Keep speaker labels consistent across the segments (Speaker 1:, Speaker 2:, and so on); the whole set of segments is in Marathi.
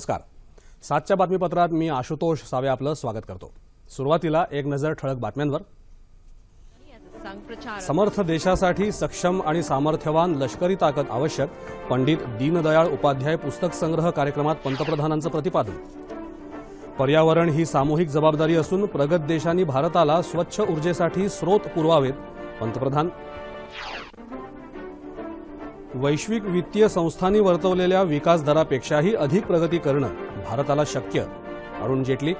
Speaker 1: नमस्कार. सातच्या बातमीपत्रात मी आशुतोष सावे आपलं स्वागत करतो. सुरुवातीला एक नजर ठळक बातम्यांवर. समर्थ देशासाठी सक्षम आणि सामर्थ्यवान लष्करी ताकद आवश्यक पंडित दीनदयाळ उपाध्याय पुस्तक संग्रह कार्यक्रमात पंतप्रधानांचं प्रतिपादन. पर्यावरण ही सामूहिक जबाबदारी असून प्रगत देशांनी भारताला स्वच्छ ऊर्जेसाठी स्रोत पुरवावेत पंतप्रधान. वैश्विक वित्तीय संस्थांनी वर्तवलेल्या विकास दरापेक्षाही अधिक प्रगती करणं भारताला शक्य. अरुण जेटली.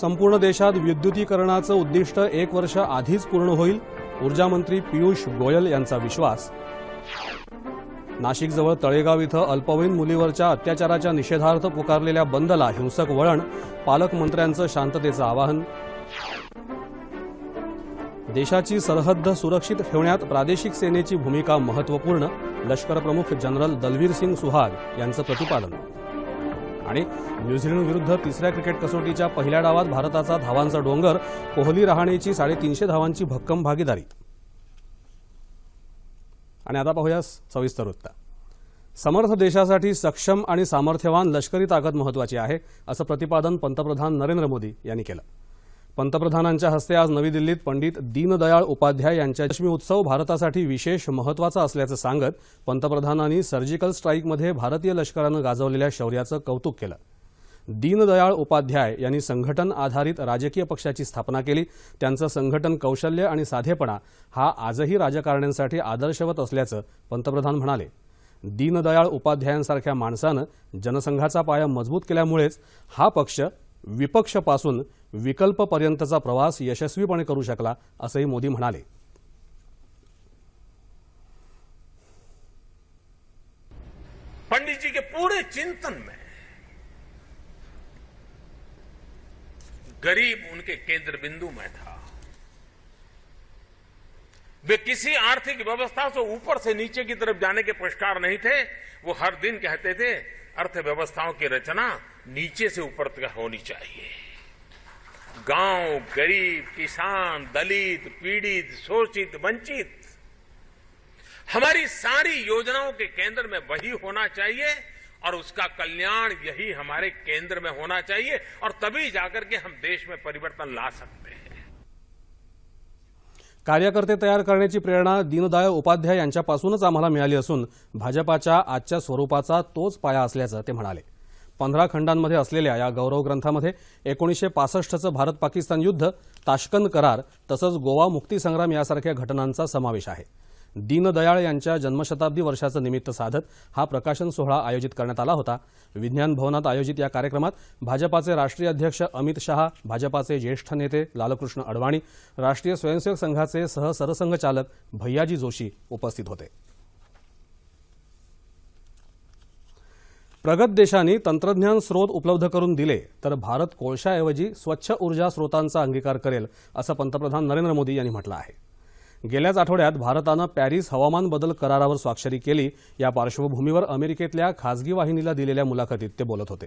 Speaker 1: संपूर्ण देशात विद्युतीकरणाचं उद्दिष्ट एक वर्ष आधीच पूर्ण होईल ऊर्जामंत्री पियुष गोयल यांचा विश्वास. नाशिकजवळ तळेगाव इथं अल्पवयीन मुलीवरच्या अत्याचाराच्या निषेधार्थ पुकारलेल्या बंदला हिंसक वळण पालकमंत्र्यांचं शांततेचं आवाहन देशाची सरहद्द सुरक्षित ठेवण्यात प्रादेशिक सेनेची भूमिका महत्त्वपूर्ण लष्करप्रमुख जनरल दलवीर सिंग सुहाग यांचं प्रतिपादन. आणि न्यूझीलंड विरुद्ध तिसऱ्या क्रिकेट कसोटीच्या पहिल्या डावात भारताचा धावांचा डोंगर कोहली रहाणेची साडेतीनशे धावांची भक्कम भागीदारी. आणि आता पाहूया सविस्तर वृत्त. समर्थ देशासाठी सक्षम आणि सामर्थ्यवान लष्करी ताकद महत्वाची आहे असं प्रतिपादन पंतप्रधान नरेंद्र मोदी यांनी केलं. पंतप्रधानांच्या हस्ते आज नवी दिल्लीत पंडित दीनदयाळ उपाध्याय यांच्या लक्ष्मी उत्सव भारतासाठी विशेष महत्त्वाचा असल्याचं सांगत पंतप्रधानांनी सर्जिकल स्ट्राईकमध्ये भारतीय लष्करानं गाजवलेल्या शौर्याचं कौतुक केलं. दीनदयाळ उपाध्याय यांनी संघटन आधारित राजकीय पक्षाची स्थापना केली. त्यांचं संघटन कौशल्य आणि साधेपणा हा आजही राजकारण्यांसाठी आदर्शवत असल्याचं पंतप्रधान म्हणाले. दीनदयाळ उपाध्यायांसारख्या माणसानं जनसंघाचा पाया मजबूत केल्यामुळेच हा पक्ष विपक्षपासून विकल्पपर्यंतचा प्रवास यशस्वीपणे करू शकला, असंही मोदी म्हणाले.
Speaker 2: पंडित जी के पूरे चिंतन में गरीब उनके केंद्र बिंदु में था। वे किसी आर्थिक व्यवस्था से ऊपर से नीचे की तरफ़ जाने के पुरस्कार नहीं थे। वो हर दिन कहते थे, अर्थव्यवस्थाओं की रचना नीचे से ऊपर तक होनी चाहिए। गाँव गरीब, किसान, दलित, पीड़ित, शोषित, वंचित, हमारी सारी योजनाओं के केंद्र में वही होना चाहिए और उसका कल्याण यही हमारे केंद्र में होना चाहिए और तभी जाकर के हम देश में परिवर्तन ला सकते हैं।
Speaker 1: कार्यकर्ते तैयार तयार करण्याची प्रेरणा दीनदयाळ उपाध्याय स्वरूपाचा तोच पाया असल्याचं ते म्हणाले. पंधरा खंडांमध्ये असलेल्या या गौरव ग्रंथामध्ये एकोणीसशे पासष्टचं भारत पाकिस्तान युद्ध ताशकंद करार तसंच गोवा मुक्तीसंग्राम यासारख्या घटनांचा समावेश आहे. दीनदयाळ यांच्या जन्मशताब्दी वर्षाचं निमित्त साधत हा प्रकाशन सोहळा आयोजित करण्यात आला होता. विज्ञान भवनात आयोजित या कार्यक्रमात भाजपाचे राष्ट्रीय अध्यक्ष अमित शहा भाजपाचे ज्येष्ठ नेते लालकृष्ण अडवाणी राष्ट्रीय स्वयंसेवक संघाचे सहसरसंघचालक भैयाजी जोशी उपस्थित होते. प्रगत देशांनी तंत्रज्ञान स्रोत उपलब्ध करून दिले तर भारत कोळशाऐवजी स्वच्छ ऊर्जा स्रोतांचा अंगीकार करेल असं पंतप्रधान नरेंद्र मोदी यांनी म्हटलं आहे. गेल्याच आठवड्यात भारतानं पॅरिस हवामान बदल करारावर स्वाक्षरी केली. या पार्श्वभूमीवर अमेरिकेतल्या खासगी वाहिनीला दिलेल्या मुलाखतीत ते बोलत होते.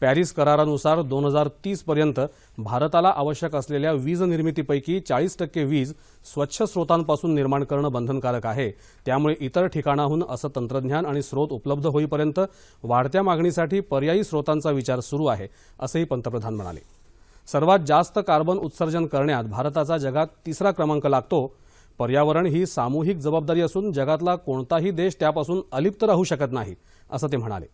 Speaker 1: पॅरिस करारानुसार दोन हजार तीस पर्यंत भारताला आवश्यक असलेल्या वीज निर्मितीपैकी चाळीस टक्के वीज स्वच्छ स्रोतांपासून निर्माण करणं बंधनकारक आहे. त्यामुळे इतर ठिकाणाहून असं तंत्रज्ञान आणि स्रोत उपलब्ध होईपर्यंत वाढत्या मागणीसाठी पर्यायी स्रोतांचा विचार सुरू आहे असंही पंतप्रधान म्हणाले. सर्वात जास्त कार्बन उत्सर्जन करण्यात भारताचा जगात तिसरा क्रमांक लागतो. पर्यावरण ही सामूहिक जबाबदारी असून जगातला कोणताही देश त्यापासून अलिप्त राहू शकत नाही असं ते म्हणाले.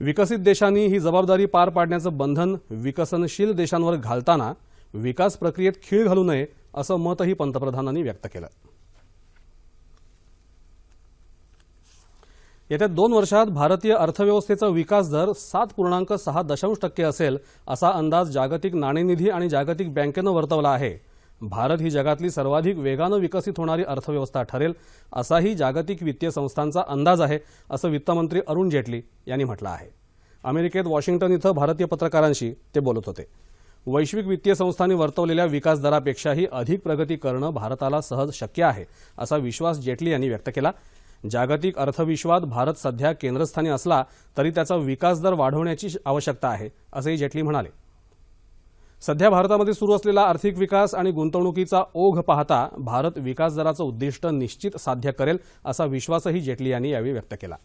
Speaker 1: विकसित देशांनी ही जबाबदारी पार पाडण्याचं बंधन विकसनशील देशांवर घालताना विकास प्रक्रियेत खीळ घालू नये असं मतही पंतप्रधानांनी व्यक्त केलं. येत्या दोन वर्षात भारतीय अर्थव्यवस्थेचा विकास दर सात पूर्णांक सहा दशांश टक्के असेल असा अंदाज जागतिक नाणेनिधी आणि जागतिक बँकेनं वर्तवला आहे. भारत ही जगातली सर्वाधिक वेगानं विकसित होणारी अर्थव्यवस्था ठरेल असाही जागतिक वित्तीय संस्थांचा अंदाज आहे असं वित्तमंत्री अरुण जेटली यांनी म्हटलं आहे. अमेरिकेत वॉशिंग्टन इथं भारतीय पत्रकारांशी ते बोलत होते. वैश्विक वित्तीय संस्थांनी वर्तवलेल्या विकास दरापेक्षाही अधिक प्रगती करणं भारताला सहज शक्य आहे असा विश्वास जेटली यांनी व्यक्त केला. जागतिक अर्थविश्वात भारत सध्या केंद्रस्थानी असला तरी त्याचा विकास दर वाढवण्याची आवश्यकता आहे असंही जेटली म्हणाले. सध्या भारतामध्ये सुरू असलेला आर्थिक विकास आणि गुंतवणुकीचा ओघ पाहता भारत विकास दराचं उद्दिष्ट निश्चित साध्य करेल असा विश्वासही जेटली यांनी यावेळी व्यक्त केला.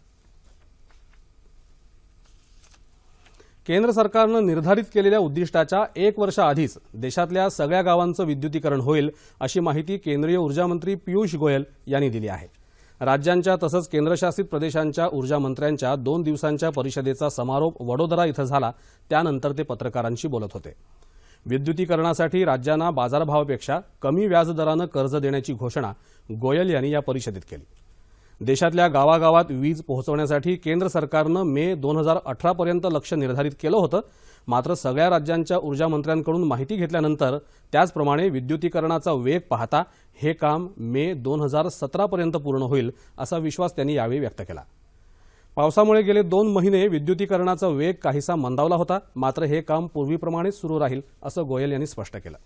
Speaker 1: केंद्र सरकारनं निर्धारित केलेल्या उद्दिष्टाच्या एक वर्षाआधीच देशातल्या सगळ्या गावांचं विद्युतीकरण होईल अशी माहिती केंद्रीय ऊर्जामंत्री पियुष गोयल यांनी दिली आहे. राज्यांच्या तसंच केंद्रशासित प्रदेशांच्या ऊर्जामंत्र्यांच्या दोन दिवसांच्या परिषदेचा समारोप वडोदरा इथं झाला. त्यानंतर ते पत्रकारांशी बोलत होते. विद्युतीकरणासाठी राज्यांना बाजारभावापेक्षा कमी व्याजदरानं कर्ज देण्याची घोषणा गोयल यांनी या परिषदेत केली. देशातल्या गावागावात वीज पोहोचवण्यासाठी केंद्र सरकारनं मे दोन हजार अठरापर्यंत लक्ष निर्धारित केलं होतं. मात्र सगळ्या राज्यांच्या ऊर्जा मंत्र्यांकडून माहिती घेतल्यानंतर त्याचप्रमाणे विद्युतीकरणाचा वेग पाहता हे काम मे दोन हजार सतरापर्यंत पूर्ण होईल असा विश्वास त्यांनी यावेळी व्यक्त केला. पावसामुळे गेले दोन महिने विद्युतीकरणाचा वेग काहीसा मंदावला होता. मात्र हे काम पूर्वीप्रमाणेच सुरू राहील असं गोयल यांनी स्पष्ट केलं.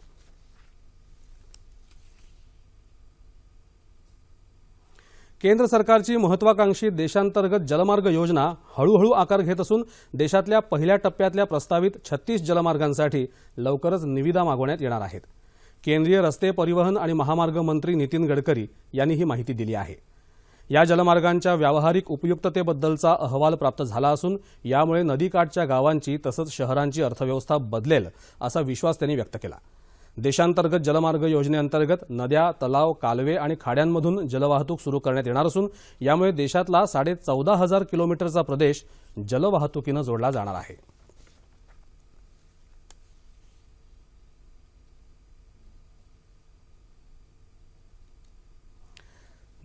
Speaker 1: केंद्र सरकारची महत्वाकांक्षी देशांतर्गत जलमार्ग योजना हळूहळू आकार घेत असून देशातल्या पहिल्या टप्प्यातल्या प्रस्तावित छत्तीस जलमार्गांसाठी लवकरच निविदा मागवण्यात येणार आहेत. केंद्रीय रस्ते परिवहन आणि महामार्ग मंत्री नितीन गडकरी यांनी ही माहिती दिली आहे. या जलमार्गांच्या व्यावहारिक उपयुक्ततेबद्दलचा अहवाल प्राप्त झाला असून यामुळे नदीकाठच्या गावांची तसंच शहरांची अर्थव्यवस्था बदलेल असा विश्वास त्यांनी व्यक्त केला. देशांतर्गत जलमार्ग योजनेअंतर्गत नद्या तलाव कालवे आणि खाड्यांमधून जलवाहतूक सुरू करण्यात येणार असून यामुळे देशातला साडे चौदा हजार किलोमीटरचा प्रदेश जलवाहतुकीनं जोडला जाणार आहे.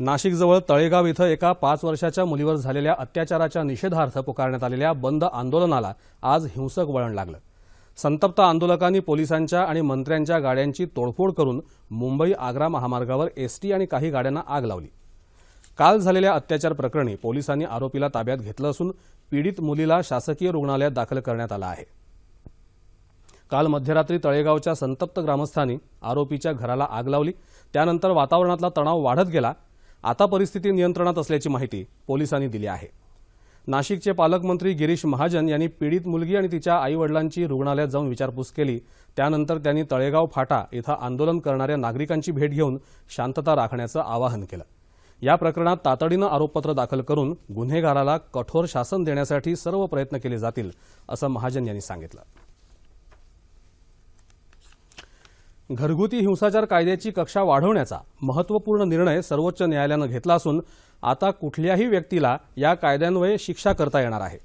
Speaker 1: नाशिकजवळ तळेगाव इथं एका पाच वर्षाच्या मुलीवर झालेल्या अत्याचाराच्या निषेधार्थ पुकारण्यात आलेल्या बंद आंदोलनाला आज हिंसक वळण लागलं. संतप्त आंदोलकांनी पोलिसांच्या आणि मंत्र्यांच्या गाड्यांची तोडफोड करून मुंबई आग्रा महामार्गावर एसटी आणि काही गाड्यांना आग लावली. काल झालेल्या अत्याचार प्रकरणी पोलिसांनी आरोपीला ताब्यात घेतलं असून पीडित मुलीला शासकीय रुग्णालयात दाखल करण्यात आलं आहे. काल मध्यरात्री तळेगावच्या संतप्त ग्रामस्थांनी आरोपीच्या घराला आग लावली. त्यानंतर वातावरणातला तणाव वाढत गेला. आता परिस्थिती नियंत्रणात असल्याची माहिती पोलिसांनी दिली आहे. नाशिकचे पालकमंत्री गिरीश महाजन यांनी पीडित मुलगी आणि तिच्या आईवडिलांची रुग्णालयात जाऊन विचारपूस केली. त्यानंतर त्यांनी तळेगाव फाटा इथं आंदोलन करणाऱ्या नागरिकांची भेट घेऊन शांतता राखण्याचं आवाहन केलं. या प्रकरणात तातडीनं आरोपपत्र दाखल करून गुन्हेगाराला कठोर शासन देण्यासाठी सर्व प्रयत्न केले जातील असं महाजन यांनी सांगितलं. घरगुती हिंसाचार कायद्याची कक्षा वाढवण्याचा महत्त्वपूर्ण निर्णय सर्वोच्च न्यायालयानं घेतला असून आता कुठल्याही व्यक्तीला या कायद्यान्वये शिक्षा करता येणार आहे.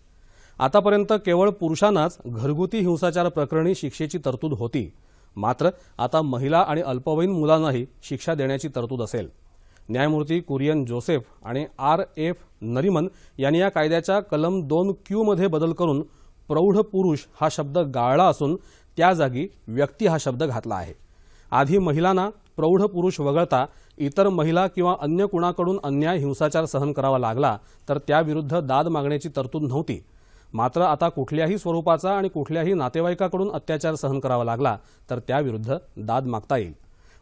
Speaker 1: आतापर्यंत केवळ पुरुषांनाच घरगुती हिंसाचार प्रकरणी शिक्षेची तरतूद होती. मात्र आता महिला आणि अल्पवयीन मुलांनाही शिक्षा देण्याची तरतूद असेल. न्यायमूर्ती कुरियन जोसेफ आणि आर एफ नरिमन यांनी या कायद्याच्या कलम दोन क्यू मध्ये बदल करून प्रौढ पुरुष हा शब्द गाळला असून त्या जागी व्यक्ती हा शब्द घातला आहे. आधी महिलांना प्रौढ पुरुष वगळता इतर महिला किंवा अन्य कुणाकडून अन्याय हिंसाचार सहन करावा लागला तर त्याविरुद्ध दाद मागण्याची तरतूद नव्हती. मात्र आता कुठल्याही स्वरूपाचा आणि कुठल्याही नातेवाईकाकडून अत्याचार सहन करावा लागला तर त्याविरुद्ध दाद मागता येईल.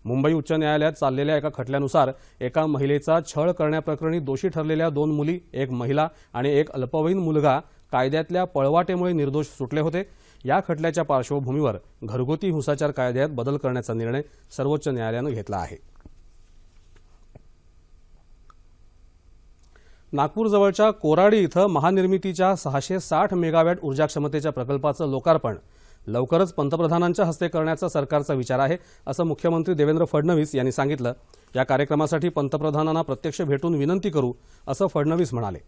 Speaker 1: मुंबई उच्च न्यायालयात चाललेल्या एका खटल्यानुसार एका महिलेचा छळ करण्याप्रकरणी दोषी ठरलेल्या दोन मुली एक महिला आणि एक अल्पवयीन मुलगा कायद्यातल्या पळवाटेमुळे निर्दोष सुटले होते. या खटल्याच्या पार्श्वभूमीवर घरगुती हिंसाचार कायद्यात बदल करण्याचा निर्णय सर्वोच्च न्यायालयानं घेतला आहे. नागपूरजवळच्या कोराडी इथं महानिर्मितीच्या सहाशे साठ मेगावॅट ऊर्जा क्षमतेच्या प्रकल्पाचं लोकार्पण. लवकरच पंतप्रधानांच्या हस्ते करण्याचा सरकारचा विचार आहे असं मुख्यमंत्री देवेंद्र फडणवीस यांनी सांगितलं. या कार्यक्रमासाठी पंतप्रधानांना प्रत्यक्ष भेटून विनंती करू असं फडणवीस म्हणाले.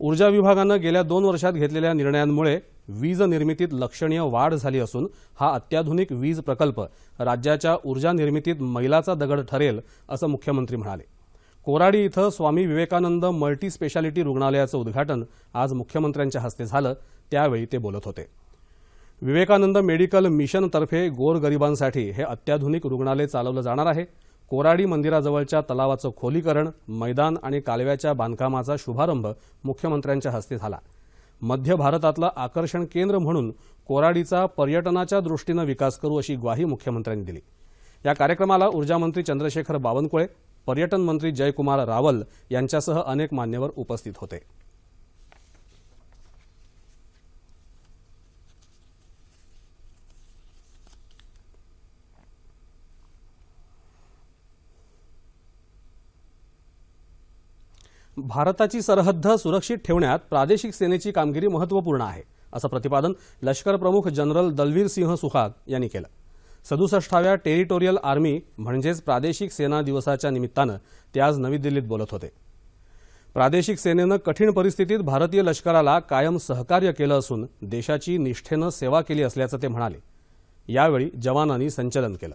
Speaker 1: ऊर्जा विभागानं गेल्या दोन वर्षात घेतलेल्या निर्णयांमुळे वीज निर्मितीत लक्षणीय वाढ झाली असून हा अत्याधुनिक वीज प्रकल्प राज्याच्या ऊर्जा निर्मितीत मैलाचा दगड ठरेल असं मुख्यमंत्री म्हणाले. कोराडी इथं स्वामी विवेकानंद मल्टी स्पेशालिटी रुग्णालयाचं उद्घाटन आज मुख्यमंत्र्यांच्या हस्ते झालं त्यावेळी ते बोलत होते. विवेकानंद मेडिकल मिशनतर्फे गोरगरिबांसाठी हे अत्याधुनिक रुग्णालय चालवलं जाणार आहे. कोराडी मंदिराजवळच्या तलावाचं खोलीकरण मैदान आणि कालव्याच्या बांधकामाचा शुभारंभ मुख्यमंत्र्यांच्या हस्ते झाला. मध्य भारतातलं आकर्षण केंद्र म्हणून कोराडीचा पर्यटनाच्या दृष्टीनं विकास करू अशी ग्वाही मुख्यमंत्र्यांनी दिली. या कार्यक्रमाला ऊर्जामंत्री चंद्रशेखर बावनकुळे पर्यटन मंत्री जयकुमार रावल यांच्यासह अनेक मान्यवर उपस्थित होते. भारताची सरहद्द सुरक्षित ठेवण्यात प्रादेशिक सेनेची कामगिरी महत्त्वपूर्ण आहे असं प्रतिपादन लष्कर प्रमुख जनरल दलवीर सिंह सुहाग यांनी केलं. सदुसष्टाव्या टेरिटोरियल आर्मी म्हणजेच प्रादेशिक सेना दिवसाच्या निमित्तानं ते आज नवी दिल्लीत बोलत होते. प्रादेशिक सेनेनं कठीण परिस्थितीत भारतीय लष्कराला कायम सहकार्य केलं असून देशाची निष्ठेनं सेवा केली असल्याचं ते म्हणाले. यावेळी जवानांनी संचलन केलं.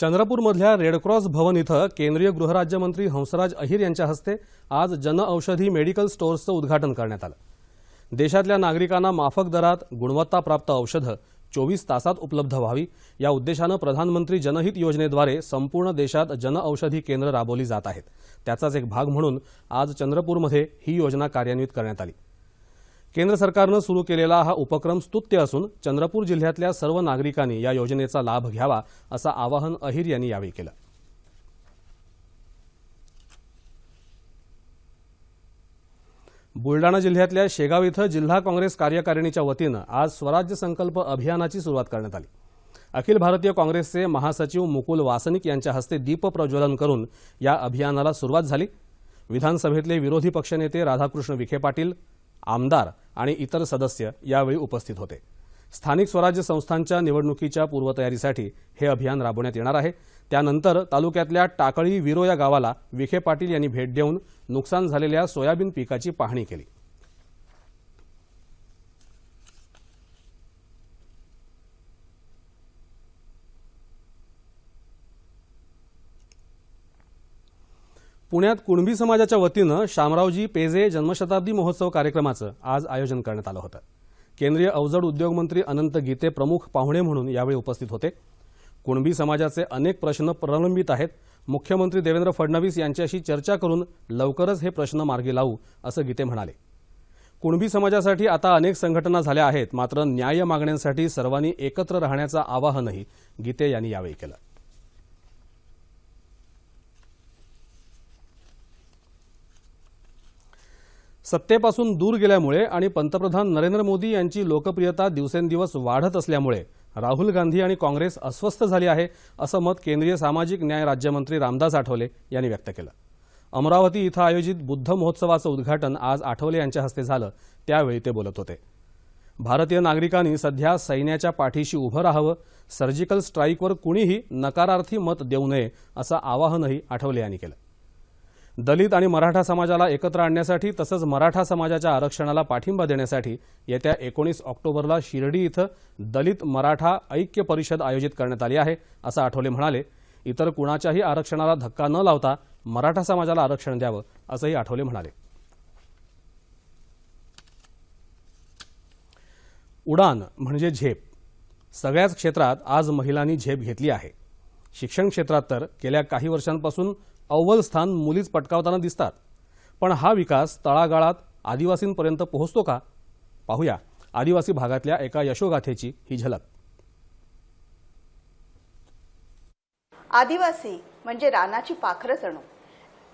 Speaker 1: चंद्रपूरमधल्या रेडक्रॉस भवन इथं केंद्रीय गृहराज्यमंत्री हंसराज अहिर यांच्या हस्ते आज जनऔषधी मेडिकल स्टोअर्सचं उद्घाटन करण्यात आलं. देशातल्या नागरिकांना माफक दरात गुणवत्ताप्राप्त औषधं चोवीस तासात उपलब्ध व्हावी या उद्देशानं प्रधानमंत्री जनहित योजनेद्वारे संपूर्ण देशात जनऔषधी केंद्र राबवली जात आहेत. त्याचाच एक भाग म्हणून आज चंद्रपूरमध्ये ही योजना कार्यान्वित करण्यात आली. केंद्र सरकारनं सुरू केलेला हा उपक्रम स्तुत्य असून चंद्रपूर जिल्ह्यातल्या सर्व नागरिकांनी या योजनेचा लाभ घ्यावा असं आवाहन अहिर यांनी यावेळी केलं. बुलडाणा जिल्ह्यातल्या शेगाव इथं जिल्हा काँग्रेस कार्यकारिणीच्या वतीनं आज स्वराज्य संकल्प अभियानाची सुरुवात करण्यात आली. अखिल भारतीय काँग्रेसचे महासचिव मुकुल वासनिक यांच्या हस्ते दीप प्रज्वलन करून या अभियानाला सुरुवात झाली. विधानसभेतले विरोधी पक्षनेते राधाकृष्ण विखे पाटील आमदार आणि इतर सदस्य यावेळी उपस्थित होते. स्थानिक स्वराज्य संस्थांच्या निवडणुकीच्या पूर्वतयारीसाठी हे अभियान राबवण्यात येणार आहे. त्यानंतर तालुक्यातल्या टाकळी विरो या गावाला विखे पाटील यांनी भेट देऊन नुकसान झालेल्या सोयाबीन पिकाची पाहणी केली. पुण्यात कुणबी समाजाच्या वतीनं शामरावजी पेजे जन्मशताब्दी महोत्सव कार्यक्रमाचं आज आयोजन करण्यात आलं होतं. केंद्रीय अवजड उद्योग मंत्री अनंत गीते प्रमुख पाहुणे म्हणून यावेळी उपस्थित होते. कुणबी समाजाचे अनेक प्रश्न प्रलंबित आहेत. मुख्यमंत्री देवेंद्र फडणवीस यांच्याशी चर्चा करून लवकरच हे प्रश्न मार्गी लावू असं गीते म्हणाले. कुणबी समाजासाठी आता अनेक संघटना झाल्या आहेत मात्र न्याय मागण्यांसाठी सर्वांनी एकत्र राहण्याचं आवाहनही गीते यांनी यावेळी केलं. सत्तेपासून दूर गेल्यामुळे आणि पंतप्रधान नरेंद्र मोदी यांची लोकप्रियता दिवसेंदिवस वाढत असल्यामुळे राहुल गांधी आणि काँग्रेस अस्वस्थ झाली आहे असं मत केंद्रीय सामाजिक न्याय राज्यमंत्री रामदास आठवले यांनी व्यक्त केलं. अमरावती इथं आयोजित बुद्ध महोत्सवाचं उद्घाटन आज आठवले यांच्या हस्ते झालं त्यावेळी ते बोलत होते. भारतीय नागरिकांनी सध्या सैन्याच्या पाठीशी उभं राहावं सर्जिकल स्ट्राईकवर कुणीही नकारार्थी मत देऊ नये असं आवाहनही आठवले यांनी केलं. दलित आणि मराठा समाजाला एकत्र आणण्यासाठी तसंच मराठा समाजाच्या आरक्षणाला पाठिंबा देण्यासाठी येत्या एकोणीस ऑक्टोबरला शिर्डी इथं दलित मराठा ऐक्य परिषद आयोजित करण्यात आली आहे असं आठवले म्हणाले. इतर कुणाच्याही आरक्षणाला धक्का न लावता मराठा समाजाला आरक्षण द्यावं असंही आठवले म्हणाले. उडान म्हणजे झेप. सगळ्याच क्षेत्रात आज महिलांनी झेप घेतली आहे. शिक्षण क्षेत्रात तर गेल्या काही वर्षांपासून अव्वल स्थान मुलीच पटकावताना दिसतात. पण हा विकास तळागाळात आदिवासींपर्यंत पोहोचतो का? पाहूया. आदिवासी भागातल्या एका यशोगाथेची ही झलक.
Speaker 3: आदिवासी म्हणजे रानाची पाखरं जणू.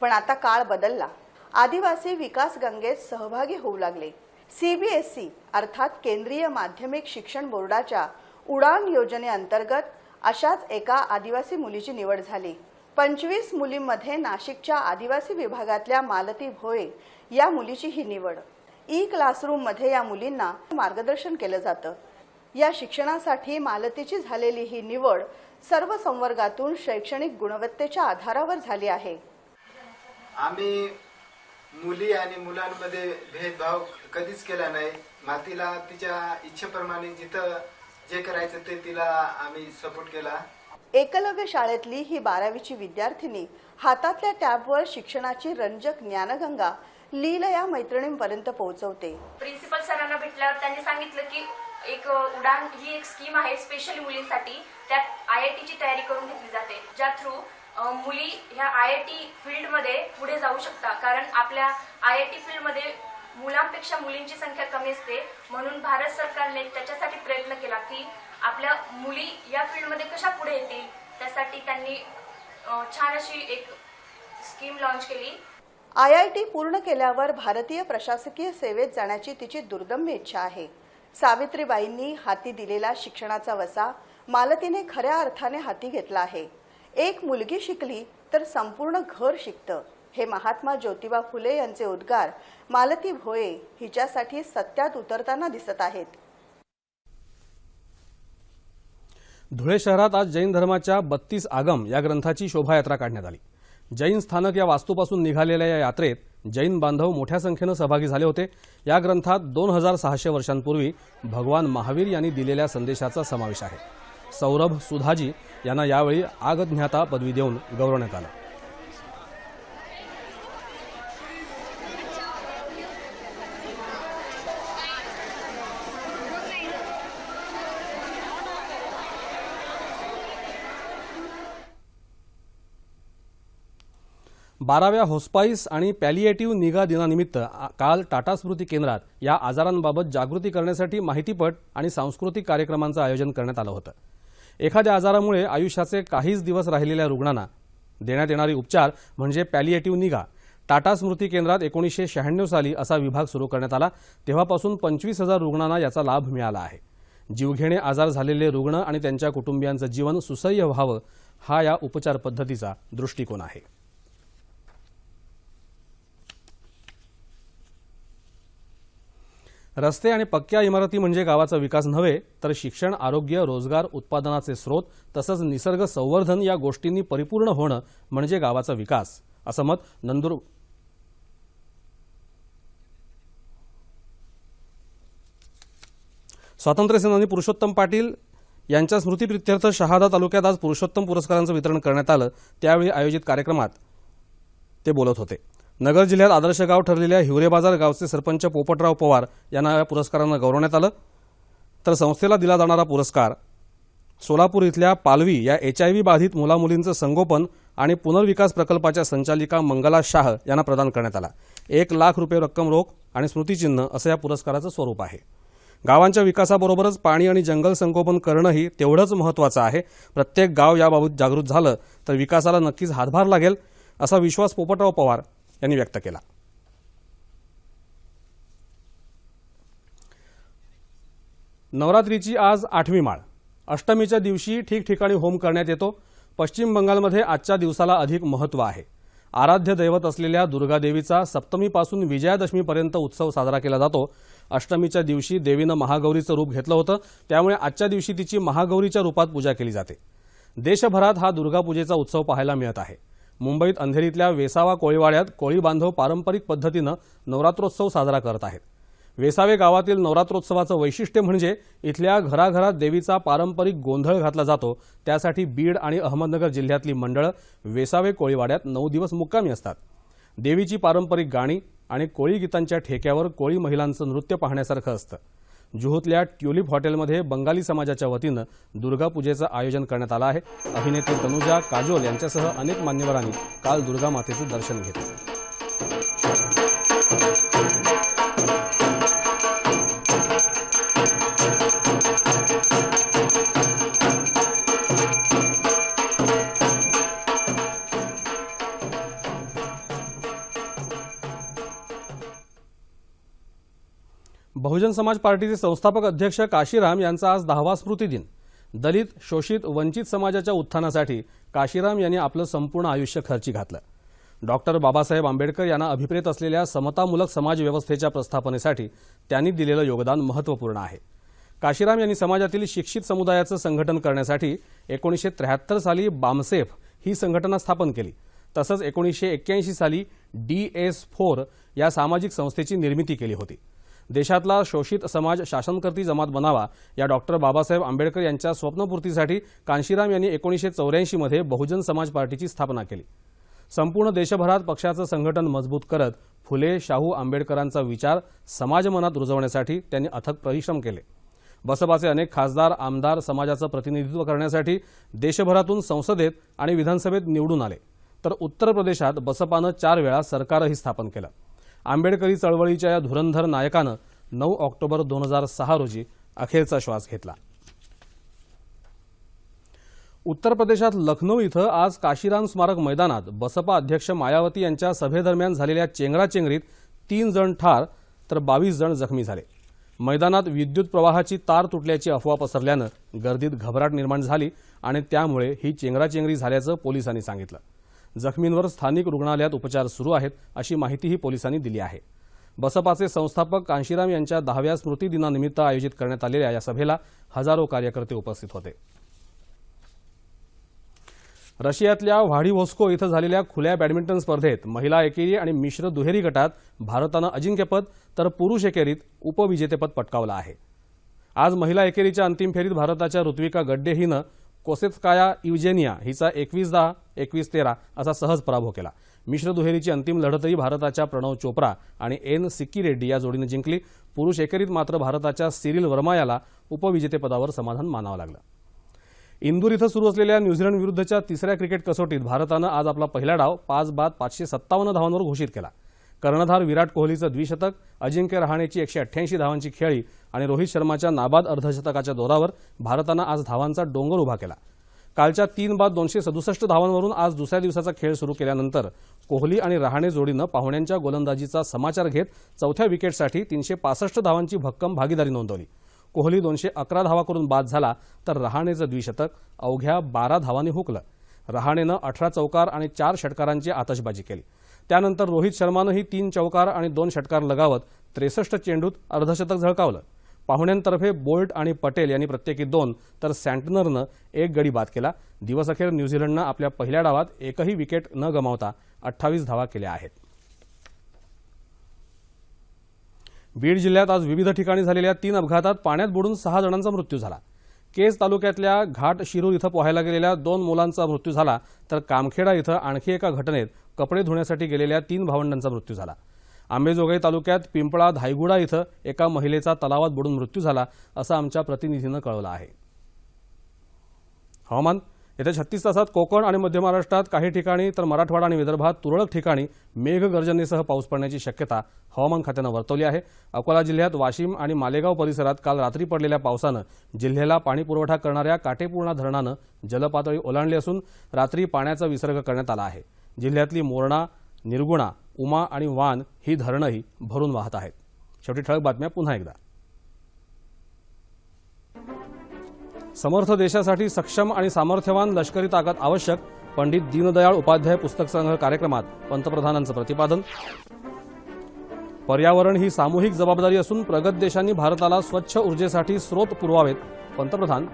Speaker 3: पण आता काळ बदलला. आदिवासी विकास गंगेत सहभागी होऊ लागले. सीबीएसई अर्थात केंद्रीय माध्यमिक शिक्षण बोर्डाच्या उडान योजनेअंतर्गत अशाच एका आदिवासी मुलीची निवड झाली. पंचवीस मुलींमध्ये नाशिकच्या आदिवासी विभागातल्या मालती भोये या मुलीची ही निवड. ई क्लासरूममध्ये या मुलींना मार्गदर्शन केलं जातं. या शिक्षणासाठी मालतीची झालेली ही निवड सर्व संवर्गातून शैक्षणिक गुणवत्तेच्या आधारावर झाली आहे.
Speaker 4: आम्ही मुली आणि मुलांमध्ये भेदभाव कधीच केला नाही. मातीला तिच्या इच्छेप्रमाणे जिथं जे करायचं ते तिला आम्ही सपोर्ट केला.
Speaker 3: एकलव्य शाळेतली ही बारावीची विद्यार्थिनी हातातल्या टॅबवर शिक्षणाची रंजक ज्ञानगंगा लीलया मैत्रिणींपर्यंत पोहोचवते.
Speaker 5: प्रिन्सिपल सरांना भेटल्यावर त्यांनी सांगितलं की एक उडान ही एक स्कीम आहे स्पेशली मुलींसाठी. त्यात आय आय टीची तयारी करून घेतली जाते. ज्या थ्रू मुली ह्या आय आय टी फील्डमध्ये पुढे जाऊ शकतात. कारण आपल्या आय आय टी फील्डमध्ये मुलांपेक्षा मुलींची संख्या कमी असते. म्हणून भारत सरकारने त्याच्यासाठी प्रयत्न केला की आपल्या मुली या फील्डमध्ये कशा पुढे येतील? त्यासाठी त्यांनी छान अशी एक स्कीम लॉन्च केली.
Speaker 3: आय आय टी पूर्ण केल्यावर भारतीय प्रशासकीय सेवेत जाण्याची तिची दुर्दम्य इच्छा आहे. सावित्रीबाईंनी हाती दिलेला शिक्षणाचा वसा मालतीने खऱ्या अर्थाने हाती घेतला आहे. एक मुलगी शिकली तर संपूर्ण घर शिकतं. हे महात्मा ज्योतिबा फुले यांचे उद्गार मालती भोये हिच्यासाठी सत्यात उतरताना दिसत आहेत.
Speaker 1: धुळे शहरात आज जैन धर्माच्या बत्तीस आगम या ग्रंथाची शोभायात्रा काढण्यात आली. जैन स्थानक या वास्तूपासून निघालेल्या या यात्रेत जैन बांधव मोठ्या संख्येनं सहभागी झाले होते. या ग्रंथात दोन हजार सहाशे वर्षांपूर्वी भगवान महावीर यांनी दिलेल्या संदेशाचा समावेश आहे. सौरभ सुधाजी यांना यावेळी आगज्ञाता पदवी देऊन गौरवण्यात आलं. बाराव्या होस्पाईस आणि पॅलिएटिव्ह निगा दिनानिमित्त काल टाटा स्मृती केंद्रात या आजारांबाबत जागृती करण्यासाठी माहितीपट आणि सांस्कृतिक कार्यक्रमांचं आयोजन करण्यात आलं होतं. एखाद्या आजारामुळे आयुष्याचे काहीच दिवस राहिलेल्या रुग्णांना देण्यात येणारी उपचार म्हणजे पॅलिएटिव्ह निगा. टाटा स्मृती केंद्रात एकोणीसशे शहाण्णव साली असा विभाग सुरू करण्यात आला. तेव्हापासून पंचवीस हजार रुग्णांना याचा लाभ मिळाला आहे. जीवघेणे आजार झालेले रुग्ण आणि त्यांच्या कुटुंबियांचं जीवन सुसह्य व्हावं हा या उपचार पद्धतीचा दृष्टिकोन आहे. रस्ते आणि पक्क्या इमारती म्हणजे गावाचा विकास नव्हे तर शिक्षण आरोग्य रोजगार उत्पादनाचे स्रोत तसंच निसर्ग संवर्धन या गोष्टींनी परिपूर्ण होणं म्हणजे गावाचा विकास. असं मत नंदुर स्वातंत्र्यसेनानी पुरुषोत्तम पाटील यांच्या स्मृतीप्रित्यर्थ शहादा तालुक्यात आज पुरुषोत्तम पुरस्कारांचं वितरण करण्यात आलं. त्यावेळी आयोजित कार्यक्रमात ते बोलत होते. नगर जिल्ह्यात आदर्श गाव ठरलेल्या हिवरे बाजार गावचे सरपंच पोपटराव पवार यांना या पुरस्कारानं गौरवण्यात आलं. तर संस्थेला दिला जाणारा पुरस्कार सोलापूर इथल्या पालवी या एच आय व्ही बाधित मुलामुलींचं संगोपन आणि पुनर्विकास प्रकल्पाच्या संचालिका मंगला शाह यांना प्रदान करण्यात आला. एक लाख रुपये रक्कम रोख आणि स्मृतिचिन्ह असं या पुरस्काराचं स्वरूप आहे. गावांच्या विकासाबरोबरच पाणी आणि जंगल संगोपन करणंही तेवढंच महत्त्वाचं आहे. प्रत्येक गाव याबाबत जागृत झालं तर विकासाला नक्कीच हातभार लागेल असा विश्वास पोपटराव पवार यांनी व्यक्त केला. नवरात्रीची आज आठवी माळ. अष्टमीच्या दिवशी ठिकठिकाणी होम करण्यात येतो. पश्चिम बंगालमध्ये आजच्या दिवसाला अधिक महत्त्व आहे. आराध्य दैवत असलेल्या दुर्गादेवीचा सप्तमीपासून विजयादशमीपर्यंत उत्सव साजरा केला जातो. अष्टमीच्या दिवशी देवीनं महागौरीचं रूप घेतलं होतं. त्यामुळे आजच्या दिवशी तिची महागौरीच्या रूपात पूजा केली जाते. देशभरात हा दुर्गापूजेचा उत्सव पाहायला मिळत आहे. मुंबईत अंधेरीतल्या वेसावा कोळीवाड्यात कोळी बांधव पारंपरिक पद्धतीनं नवरात्रोत्सव साजरा करत आहेत. वेसावे गावातील नवरात्रोत्सवाचं वैशिष्ट्य म्हणजे इथल्या घराघरात देवीचा पारंपरिक गोंधळ घातला जातो. त्यासाठी बीड आणि अहमदनगर जिल्ह्यातली मंडळं वेसावे कोळीवाड्यात नऊ दिवस मुक्कामी असतात. देवीची पारंपरिक गाणी आणि कोळी गीतांच्या ठेक्यावर कोळी महिलांचं नृत्य पाहण्यासारखं असतं. जुहूतल्या ट्युलिप हॉटेलमध्ये बंगाली समाजाच्या वतीनं दुर्गापूजेचं आयोजन करण्यात आलं आहे. अभिनेते तनुजा काजोल यांच्यासह अनेक मान्यवरांनी काल दुर्गामातेचं दर्शन घेतलं. बहुजन समाज पार्टीचे संस्थापक अध्यक्ष काशीराम यांचा आज दहावा स्मृतिदिन दलित शोषित वंचित समाजाच्या उत्थानासाठी काशीराम यांनी आपलं संपूर्ण आयुष्य खर्ची घातलं. डॉक्टर बाबासाहेब आंबेडकर यांना अभिप्रेत असलेल्या समतामूलक समाजव्यवस्थेच्या प्रस्थापनेसाठी त्यांनी दिलेलं योगदान महत्त्वपूर्ण आहे. काशीराम यांनी समाजातील शिक्षित समुदायाचं संघटन करण्यासाठी एकोणीसशे त्र्याहत्तर साली बामसेफ ही संघटना स्थापन केली. तसंच एकोणीसशे एक्क्याऐंशी साली डी एस फोर या सामाजिक संस्थेची निर्मिती केली होती. देशातला शोषित समाज शासनकर्ती जमात बनावा या डॉक्टर बाबासाहेब आंबेडकर यांच्या स्वप्नपूर्तीसाठी कांशीराम यांनी एकोणीसशे चौऱ्याऐंशीमध्ये बहुजन समाज पार्टीची स्थापना केली. संपूर्ण देशभरात पक्षाचं संघटन मजबूत करत फुले शाहू आंबेडकरांचा विचार समाजमनात रुजवण्यासाठी त्यांनी अथक परिश्रम केले. बसपाचे अनेक खासदार आमदार समाजाचं प्रतिनिधित्व करण्यासाठी देशभरातून संसदेत आणि विधानसभेत निवडून आले. तर उत्तर प्रदेशात बसपानं चार वेळा सरकारही स्थापन केलं. आंबेडकरी चळवळीच्या या धुरंधर नायकानं नऊ ऑक्टोबर दोन हजार सहा रोजी अखेरचा श्वास घेतला. उत्तर प्रदेशात लखनौ इथं आज काशीराम स्मारक मैदानात बसपा अध्यक्ष मायावती यांच्या सभेदरम्यान झालेल्या चेंगराचेंगरीत तीन जण ठार तर बावीस जण जखमी झाले. मैदानात विद्युत प्रवाहाची तार तुटल्याची अफवा पसरल्यानं गर्दीत घबराट निर्माण झाली आणि त्यामुळे ही चेंगराचेंगरी झाल्याचं पोलिसांनी सांगितलं. जखमींवर स्थानिक रुग्णालयात उपचार सुरू आहेत अशी माहितीही पोलिसांनी दिली आहे. बसपाचे संस्थापक कांशीराम यांच्या दहाव्या स्मृतिदिनानिमित्त आयोजित करण्यात आलेल्या या सभेला हजारो कार्यकर्ते उपस्थित होते. रशियातल्या व्हाडिव्होस्को इथं झालेल्या खुल्या बॅडमिंटन स्पर्धेत महिला एकेरी आणि मिश्र दुहेरी गटात भारतानं अजिंक्यपद तर पुरुष एकेरीत उपविजेतेपद पटकावलं आहे. आज महिला एकेरीच्या अंतिम फेरीत भारताच्या ऋत्विका गड्डे हिनं कोसेत्स्काया इव्जेनिया हिचा एकवीस दहा एकवीस तेरा असा सहज पराभव केला. मिश्र दुहेरीची अंतिम लढतही भारताच्या प्रणव चोप्रा आणि एन सिक्की रेड्डी या जोडीनं जिंकली. पुरुष एकेरीत मात्र भारताच्या सिरिल वर्मा याला उपविजेतेपदावर समाधान मानावं लागलं. इंदूर इथं सुरू असलेल्या न्यूझीलंड विरुद्धच्या तिसऱ्या क्रिकेट कसोटीत भारतानं आज आपला पहिला डाव पाच बाद पाचशे सत्तावन्न धावांवर घोषित केला. कर्णधार विराट कोहलीचं द्विशतक अजिंक्य रहाणेची एकशे अठ्ठ्याऐंशी धावांची खेळी आणि रोहित शर्माच्या नाबाद अर्धशतकाच्या जोरावर भारतानं आज धावांचा डोंगर उभा केला. कालच्या तीन बाद दोनशे सदुसष्ट धावांवरून आज दुसऱ्या दिवसाचा खेळ सुरू केल्यानंतर कोहली आणि रहाणे जोडीनं पाहुण्यांच्या गोलंदाजीचा समाचार घेत चौथ्या विकेटसाठी तीनशे पासष्ट धावांची भक्कम भागीदारी नोंदवली. कोहली दोनशे अकरा धावा करून बाद झाला तर रहाणेचं द्विशतक अवघ्या बारा धावांनी हुकलं. रहाणेनं अठरा चौकार आणि चार षटकारांची आतषबाजी केली. त्यानंतर रोहित शर्मानंही तीन चौकार आणि दोन षटकार लगावत त्रेसष्ट चेंडूत अर्धशतक झळकावलं. पाहुण्यांतर्फे बोल्ट आणि पटेल यांनी प्रत्येकी दोन तर सँटनरनं एक गडी बाद केला. दिवसअखेर न्यूझीलंडनं आपल्या पहिल्या डावात एकही विकेट न गमावता अठ्ठावीस धावा केल्या आहेत. बीड जिल्ह्यात आज विविध ठिकाणी झालेल्या तीन अपघातात पाण्यात बुडून सहा जणांचा मृत्यू झाला. केज तालुक्यातल्या घाट शिरूर इथं पोहायला गेलेल्या दोन मुलांचा मृत्यू झाला. तर कामखेडा इथं आणखी एका घटनेत कपडे धुण्यासाठी गेलेल्या तीन भावंडांचा मृत्यू झाला. आंबेजोगाई तालुक्यात पिंपळा धायगुडा इथं एका महिलेचा तलावात बुडून मृत्यू झाला असं आमच्या प्रतिनिधीनं कळवलं आहे. हवामान येत्या छत्तीस तासात कोकण आणि मध्य महाराष्ट्रात काही ठिकाणी तर मराठवाडा आणि विदर्भात तुरळक ठिकाणी मेघगर्जनेसह पाऊस पडण्याची शक्यता हवामान खात्यानं वर्तवली आहे. अकोला जिल्ह्यात वाशिम आणि मालेगाव परिसरात काल रात्री पडलेल्या पावसानं जिल्ह्याला पाणीपुरवठा करणाऱ्या काटेपूर्णा धरणानं जलपातळी ओलांडली असून रात्री पाण्याचा विसर्ग करण्यात आला आहे. जिल्ह्यातली मोरणा निर्गुणा उमा आणि वान ही धरणंही भरून वाहत आहेत. शेवटी ठळक बातम्या पुन्हा एकदा. समर्थ देशासाठी सक्षम आणि सामर्थ्यवान लष्करी ताकद आवश्यक. पंडित दीनदयाळ उपाध्याय पुस्तक संग्रह कार्यक्रमात पंतप्रधानांचं प्रतिपादन. पर्यावरण ही सामूहिक जबाबदारी असून प्रगत देशांनी भारताला स्वच्छ ऊर्जेसाठी स्रोत पुरवावेत पंतप्रधान.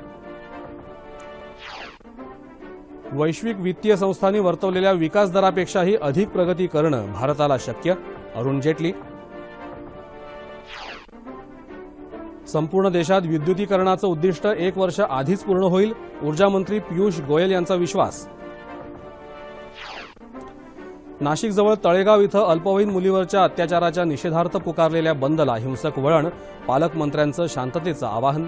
Speaker 1: वैश्विक वित्तीय संस्थांनी वर्तवलेल्या विकास दरापेक्षाही अधिक प्रगती करणं भारताला शक्य. अरुण जेटली संपूर्ण देशात विद्युतीकरणाचं उद्दिष्ट एक वर्ष आधीच पूर्ण होईल ऊर्जामंत्री पियुष गोयल यांचा विश्वास. नाशिकजवळ तळेगाव इथं अल्पवयीन मुलीवरच्या अत्याचाराच्या निषेधार्थ पुकारलेल्या बंदला हिंसक वळण पालकमंत्र्यांचं शांततेचं आवाहन.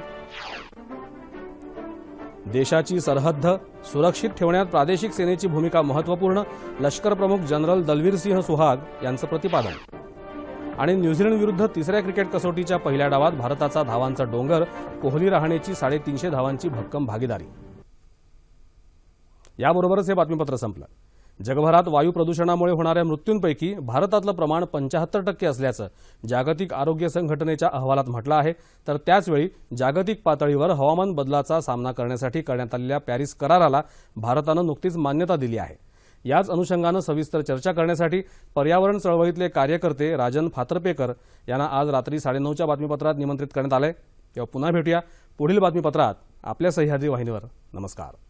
Speaker 1: देशाची सरहद्द सुरक्षित ठेवण्यात प्रादेशिक सेनेची भूमिका महत्त्वपूर्ण लष्करप्रमुख जनरल दलवीर सिंह सुहाग यांचं प्रतिपादन. आणि न्यूझीलंड विरुद्ध तिसऱ्या क्रिकेट कसोटीच्या पहिल्या डावात भारताचा धावांचा डोंगर कोहली रहाणेची साडेतीनशे धावांची भक्कम भागीदारी. याबरोबरच हे बातमीपत्र संपलं. जगभरात वायू प्रदूषणामुळे होणाऱ्या मृत्यूंपैकी भारतातलं प्रमाण पंचाहत्तर टक्के असल्याचं जागतिक आरोग्य संघटनेच्या अहवालात म्हटलं आहे. तर त्याचवेळी जागतिक पातळीवर हवामान बदलाचा सामना करण्यासाठी करण्यात आलेल्या पॅरिस कराराला भारतानं नुकतीच मान्यता दिली आहे. याच अनुषंगानं सविस्तर चर्चा करण्यासाठी पर्यावरण चळवळीतले कार्यकर्ते राजन फातर्पेकर यांना आज रात्री साडेनऊच्या बातमीपत्रात निमंत्रित करण्यात आलंय. तेव्हा पुन्हा भेटूया. पुढील बातमीपत्रात आपल्या सह्याद्री वाहिनीवर. नमस्कार.